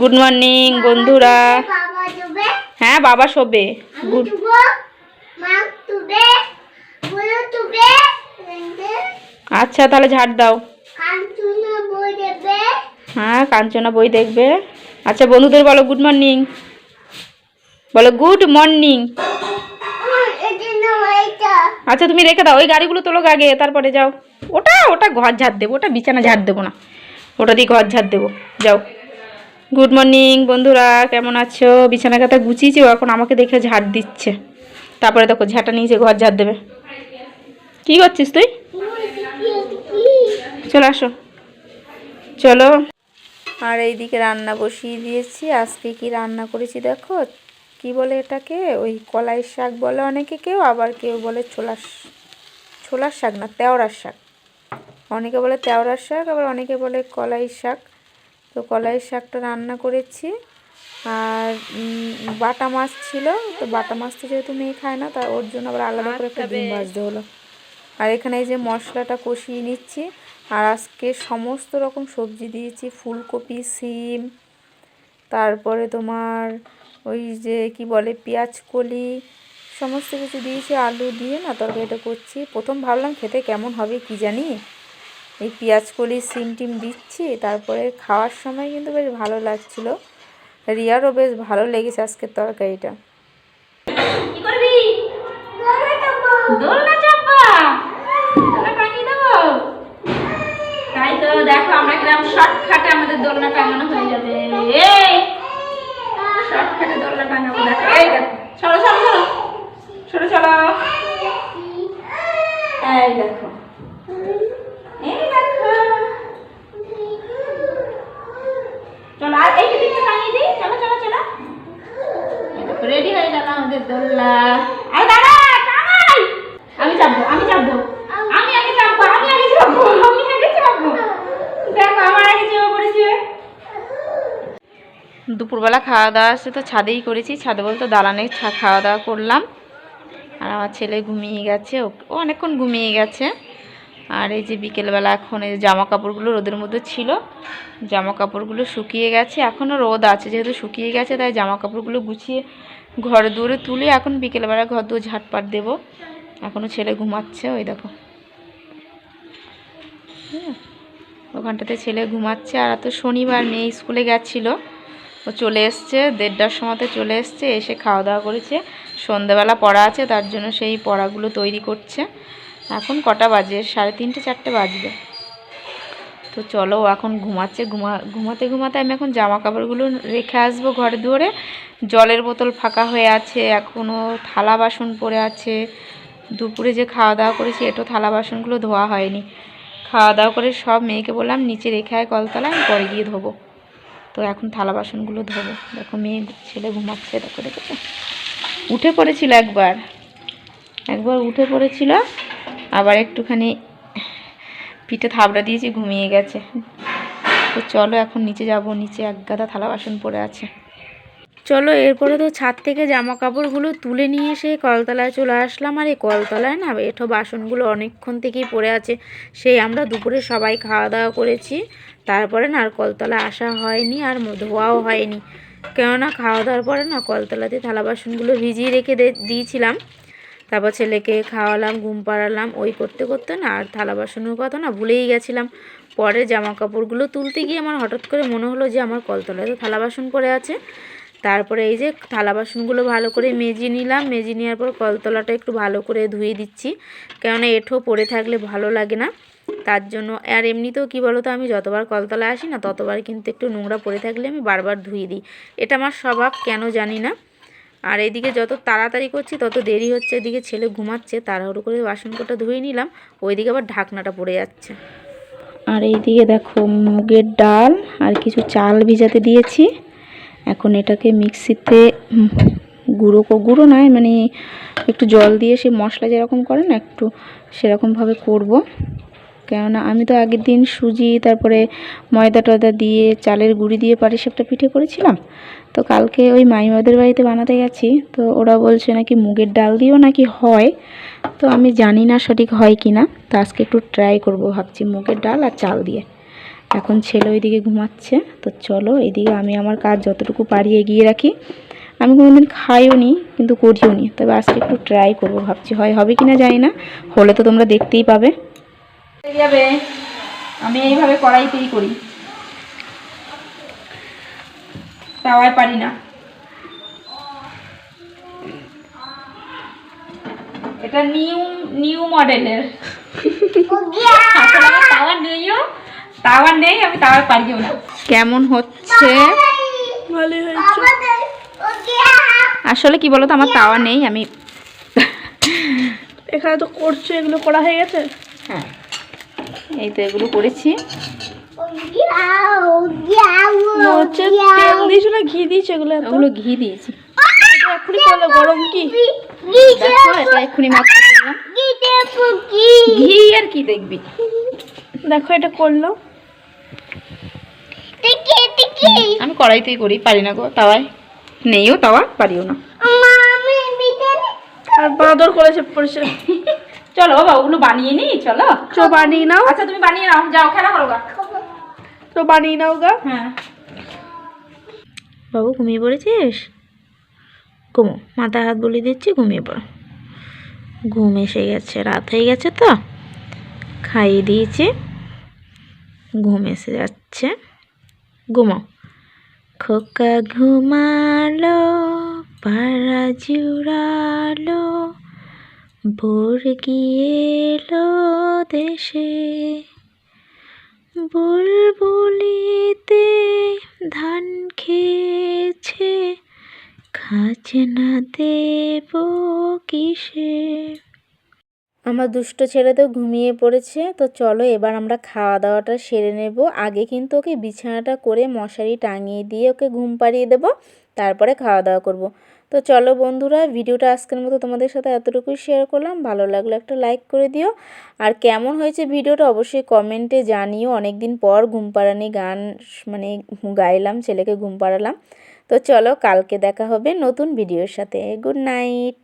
Good morning বন্ধুরা। হ্যাঁ বাবা শোবে। গুড আচ্ছা তাহলে ঝাড় দাও। হ্যাঁ কাঞ্চনা বই দেখবে। আচ্ছা বন্ধুদের বলো গুড মর্নিং বলো গুড মর্নিং আচ্ছা তুমি রেখে দাও ওই গাড়িগুলো তোলো আগে তারপরে যাও। ওটা ওটা ঘর ঝাড় দেবো ওটা বিছানা ঝাড় দেবো না। ওটা দিয়ে ঘর ঝাড় দেবো। যাও। গুড মর্নিং বন্ধুরা, কেমন আছো? বিছানা কাতা গুছিয়েছে এখন আমাকে দেখে ঝাড় দিচ্ছে। তারপরে দেখো ঝাঁটা নিয়েছে ঘর ঝাড় দেবে। কি করছিস তুই? চলে আসো। চলো। আর এইদিকে রান্না বসিয়ে দিয়েছি। আজকে কি রান্না করেছি দেখো? কি বলে এটাকে? ওই কলাই শাক বলে অনেকে কেউ, আবার কেউ বলে ছোলার ছোলার শাক না, তেওড়ার শাক। অনেকে বলে তেওড়ার শাক, আবার অনেকে বলে কলাই শাক। তো কলাই শাকটা রান্না করেছি। আর বাটা মাছ ছিল তো বাটা মাছ তো যেহেতু মেয়ে খায় না তা ওর জন্য আবার আলাদা করে একটা ডিম ভাজতে হলো। আর এখানে এই যে মশলাটা কষিয়ে নিচ্ছি আর আজকে সমস্ত রকম সবজি দিয়েছি ফুলকপি সিম তারপরে তোমার ওই যে কি বলে পেঁয়াজ কলি সমস্ত কিছু দিয়েছি আলু দিয়ে না তরকারিটা করছি। প্রথম ভাবলাম খেতে কেমন হবে কি জানি? এই পেঁয়াজ কলি, সিম টিম দিচ্ছি। তারপরে খাওয়ার সময় কিন্তু বেশ ভালো লাগছিল। রিয়ারও বেশ ভালো লেগেছে আজকের তরকারিটা। তাই তো, দেখো আমরা কীরকম শর্টকাটে আমাদের দোলনা টাঙানো হয়ে যাবে। শর্টকাটে দোলনা টাঙাবো, দেখো। এই দেখো চলো চলো। চলো চলো। এই দেখো এই দেখো চলো আর এই দিকটা টাঙিয়ে দিই চলো চলো চলো রেডি হয়ে গেল আমাদের দোলনা আরে টাঙাই আমি চাপবো আমি চাপবো আমি আগে চাপবো আমি আগে চাপবো আমি আগে চাপবো দেখো, আমার আগে চেপে পড়েছে। দুপুরবেলা খাওয়া দাওয়া সে তো, ছাদেই করেছি। ছাদে বলতে দালানে খাওয়া দাওয়া করলাম। আর আমার ছেলে ঘুমিয়ে গেছে ও অনেকক্ষণ ঘুমিয়ে গেছে। আর এই যে বিকেলবেলা এখন এই জামা কাপড়গুলো রোদের মধ্যে ছিল জামা কাপড়গুলো শুকিয়ে গেছে, এখনও রোদ আছে, যেহেতু শুকিয়ে গেছে, তাই জামা কাপড়গুলো গুছিয়ে ঘরে দূরে তুলে এখন বিকেলবেলা ঘর দূর ঝাটপাট দেবো। এখনও ছেলে ঘুমাচ্ছে, ওই দেখো। ওখানটাতে ছেলে ঘুমাচ্ছে, আর তো শনিবার মেয়ে স্কুলে গেছিল, ও চলে এসছে, দেড়টার সময়তে চলে এসছে, এসে খাওয়া দাওয়া করেছে, সন্ধেবেলা পড়া আছে, তার জন্য সেই পড়াগুলো তৈরি করছে। এখন কটা বাজে? সাড়ে তিনটে, চারটে বাজবে। তো চলো এখন ঘুমাচ্ছে। ঘুমা, ঘুমাতে ঘুমাতে আমি এখন জামা কাপড়গুলো রেখে আসব ঘরে দুয়ারে। জলের বোতল ফাঁকা হয়ে আছে এখনও থালা বাসন পড়ে আছে। দুপুরে যে খাওয়া দাওয়া করেছি, এটো থালা বাসনগুলো ধোয়া হয়নি। খাওয়া দাওয়া করে সব মেয়েকে বললাম, নিচে রেখে আয় কলতলায়, আমি পরে গিয়ে ধোবো। তো এখন থালা বাসনগুলো ধোবো। দেখো মেয়ে ছেলে ঘুমাচ্ছে, দেখো দেখেছ উঠে পড়েছিল একবার। একবার উঠে পড়েছিল। আবার একটুখানি পিঠে থাবড়া দিয়েছি, ঘুমিয়ে গেছে। তো চলো এখন নিচে যাব, নিচে এক গাদা থালা বাসন পড়ে আছে। চলো এরপরে তো ছাদ থেকে জামা কাপড়গুলো তুলে নিয়ে এসে কলতলায় চলে আসলাম। আর এই কলতলায় না এঠো বাসনগুলো অনেকক্ষণ থেকেই পড়ে আছে। সেই আমরা দুপুরে সবাই খাওয়া দাওয়া করেছি। তারপরে না আর কলতলায় আসা হয়নি আর ধোয়াও হয়নি। কেননা খাওয়া দাওয়ার পরে না কলতলাতে থালা বাসনগুলো ভিজিয়ে রেখে দিয়েছিলাম। তারপর ছেলেকে খাওয়ালাম, ঘুম পাড়ালাম, ওই করতে করতে না আর থালা বাসনের কথা না ভুলেই গেছিলাম। পরে জামা কাপড়গুলো তুলতে গিয়ে আমার হঠাৎ করে মনে হলো যে আমার কলতলায় তো থালা বাসন পড়ে আছে। তারপরে এই যে থালা বাসনগুলো ভালো করে মেজে নিলাম, মেজে নেওয়ার পর কলতলাটা একটু ভালো করে ধুয়ে দিচ্ছি। কেননা এঁঠো পড়ে থাকলে ভালো লাগে না। তার জন্য আর এমনিতেও কী বলো তো, আমি যতবার কলতলায় আসি না, ততবার কিন্তু একটু নোংরা পড়ে থাকলে আমি বারবার ধুয়ে দিই। এটা আমার স্বভাব, কেন জানি না। আর এদিকে যত তাড়াতাড়ি করছি, তত দেরি হচ্ছে। এদিকে ছেলে ঘুমাচ্ছে, তাড়াহুড়ো করে বাসন কটা ধুয়ে নিলাম, ওইদিকে আবার ঢাকনাটা পড়ে যাচ্ছে। আর এইদিকে দেখো মুগের ডাল আর কিছু চাল ভিজাতে দিয়েছি। এখন এটাকে মিক্সিতে গুঁড়ো কো- গুঁড়ো নয় মানে একটু জল দিয়ে সে মশলা যেরকম করে না, একটু সেরকমভাবে করব। কেননা আমি তো আগের দিন সুজি, তারপরে ময়দা টয়দা দিয়ে, চালের গুঁড়ি দিয়ে পাটিসাপটা পিঠে করেছিলাম। তো কালকে ওই মাইমাদের বাড়িতে বানাতে গেছি। তো ওরা বলছে নাকি মুগের ডাল দিয়েও নাকি হয়। তো আমি জানি না সঠিক হয় কি না। তো আজকে একটু ট্রাই করব ভাবছি মুগের ডাল আর চাল দিয়ে। এখন ছেলে ওইদিকে ঘুমাচ্ছে। তো চলো এইদিকে আমি আমার কাজ যতটুকু পারি এগিয়ে রাখি। আমি কোনোদিন খাইও নি, কিন্তু করিও নি। তবে আজকে একটু ট্রাই করব ভাবছি। হয় হবে কি না জানি না। হলে তো তোমরা দেখতেই পাবে। যাবে আমি এইভাবে কড়াইতেই করি। তাওয়ায় পারি না। এটা নিউ নিউ মডেলের। আসলে আমার তাওয়া নেইও তাওয়া নেই আমি তাওয়ায় পারিও না। কেমন হচ্ছে? আসলে কি বলতো আমার তাওয়া নেই আমি এখানে তো করছ এগুলো করা হয়ে গেছে? হ্যাঁ। এই তো এগুলো করেছি। হচ্ছে তেল দিয়েছ না? ঘি দিয়েছ এগুলো ওগুলো ঘি দিয়েছি। এখনই গরম কি? দেখো এটা এক্ষুনি মাত্র করলাম। ঘি। আর কি দেখবি? দেখো এটা করল। আমি কড়াইতেই করি পারি না গো তাওয়ায় নেইও তাওয়া পারিও না। আর বাঁদর করেছে পড়েছে চলো বাবা ওগুলো বানিয়ে নি চলো। চো বানিয়ে নাও। আচ্ছা তুমি বানিয়ে নাও যাও খেলা করো গা। তো বানিয়ে নাও গা। হ্যাঁ। বাবু ঘুমিয়ে পড়েছিস? ঘুমো মাথা হাত বলিয়ে দিচ্ছি ঘুমিয়ে পড়ো। ঘুম এসে গেছে রাত হয়ে গেছে তো। খাইয়ে দিয়েছি। ঘুম এসে যাচ্ছে। ঘুমো খোকা ঘুমালো পাড়া জুড়ালো। ভোর গিয়েলো দেশে। বুলবুলিতে ধান খেয়েছে, খাজনা দেব কিসে? আমার দুষ্ট ছেলে তো ঘুমিয়ে পড়েছে, তো চলো এবার আমরা খাওয়া দাওয়াটা সেরে নেব। আগে কিন্তু ওকে বিছানাটা করে মশারি টাঙিয়ে দিয়ে ওকে ঘুম পাড়িয়ে দেব। তারপরে খাওয়া দাওয়া করব। তো চলো বন্ধুরা, ভিডিওটা আজকের মতো তোমাদের সাথে এতটুকুই শেয়ার করলাম। ভালো লাগলে একটা লাইক করে দিও। আর কেমন হয়েছে ভিডিওটা অবশ্যই কমেন্টে জানিও। অনেক দিন পর ঘুম পাড়ানি গান মানে গাইলাম, ছেলেকে ঘুম পাড়ালাম তো চলো কালকে দেখা হবে নতুন ভিডিওর সাথে। Good night